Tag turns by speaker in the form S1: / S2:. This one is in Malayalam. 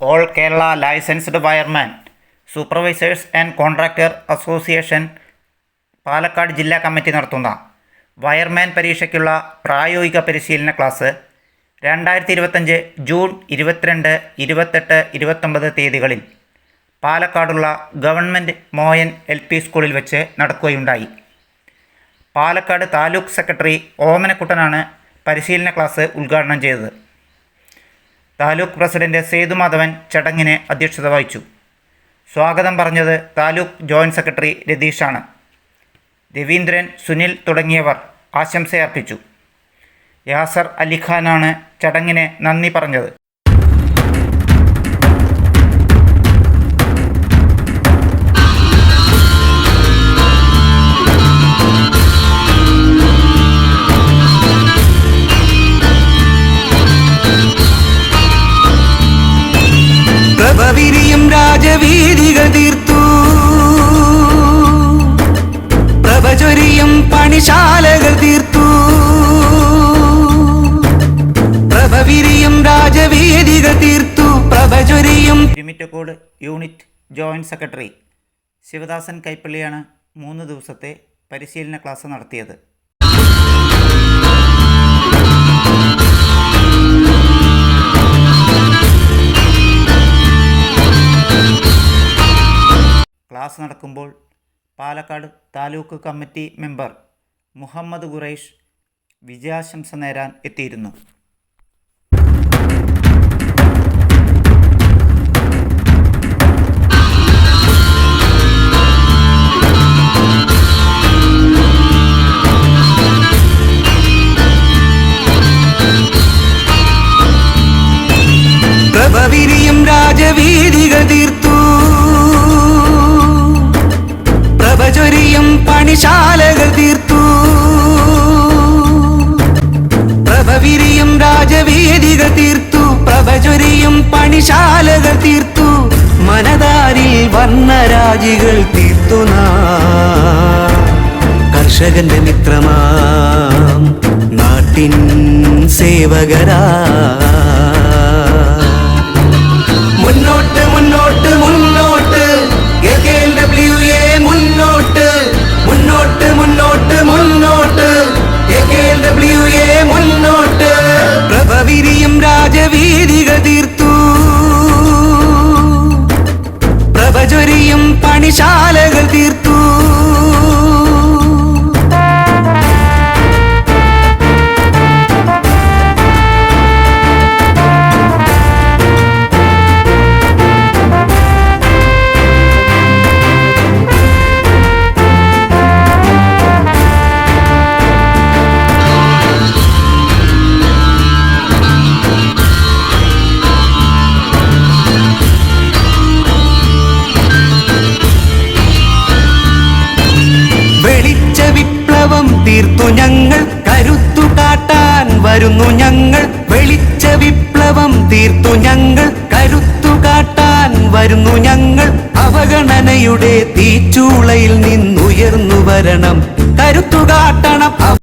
S1: All Kerala licensed fireman supervisors and contractor association Palakkad ജില്ലാ കമ്മിറ്റി നടത്തുന്ന വയർമാൻ പരീക്ഷയ്ക്കുള്ള പ്രായോഗിക പരിശീലന ക്ലാസ് രണ്ടായിരത്തി ഇരുപത്തഞ്ച് ജൂൺ ഇരുപത്തിരണ്ട് ഇരുപത്തെട്ട് ഇരുപത്തൊമ്പത് തീയതികളിൽ പാലക്കാടുള്ള ഗവൺമെന്റ് മോയൻ എൽ പി സ്കൂളിൽ വെച്ച് നടക്കുകയുണ്ടായി. പാലക്കാട് താലൂക്ക് സെക്രട്ടറി ഓമനക്കുട്ടനാണ് പരിശീലന ക്ലാസ് ഉദ്ഘാടനം ചെയ്തത്. താലൂക്ക് പ്രസിഡന്റ് സേതുമാധവൻ ചടങ്ങിനെ അധ്യക്ഷത വഹിച്ചു. സ്വാഗതം പറഞ്ഞത് താലൂക്ക് ജോയിന്റ് സെക്രട്ടറി രതീഷാണ്. രവീന്ദ്രൻ സുനിൽ തുടങ്ങിയവർ ആശംസയർപ്പിച്ചു. യാസർ അലിഖാനാണ് ചടങ്ങിനെ നന്ദി പറഞ്ഞത്.
S2: പണിശാലകൾ തീർത്തു. പ്രഭവിരിയും രാജവീതികൾ തീർത്തു. പ്രഭചൊരിയും
S1: Thirumittacode unit joint secretary Sivadasan കൈപ്പള്ളിയാണ് മൂന്ന് ദിവസത്തെ പരിശീലന ക്ലാസ് നടത്തിയത്. ക്ലാസ് നടക്കുമ്പോൾ പാലക്കാട് താലൂക്ക് കമ്മിറ്റി മെമ്പർ മുഹമ്മദ് ഖുറൈഷ് വിജയാശംസ നേരാൻ എത്തിയിരുന്നു.
S2: പ്രഭവിരിയും രാജവേദികൾ തീർത്തു പ്രഭചൊരിയും പണിശാലകൾ തീർത്തു മനതാരിൽ വർണരാജികൾ തീർത്തു കർഷകന്റെ മിത്രമാ നാട്ടിൻ സേവകരാ. തീർത്തു ഞങ്ങൾ കരുത്തു കാട്ടാൻ വരുന്നു ഞങ്ങൾ. വെളിച്ച വിപ്ലവം തീർത്തു ഞങ്ങൾ കരുത്തു കാട്ടാൻ വരുന്നു ഞങ്ങൾ. അവഗണനയുടെ തീച്ചൂളയിൽ നിന്നുയർന്നു വരണം. കരുത്തു കാട്ടണം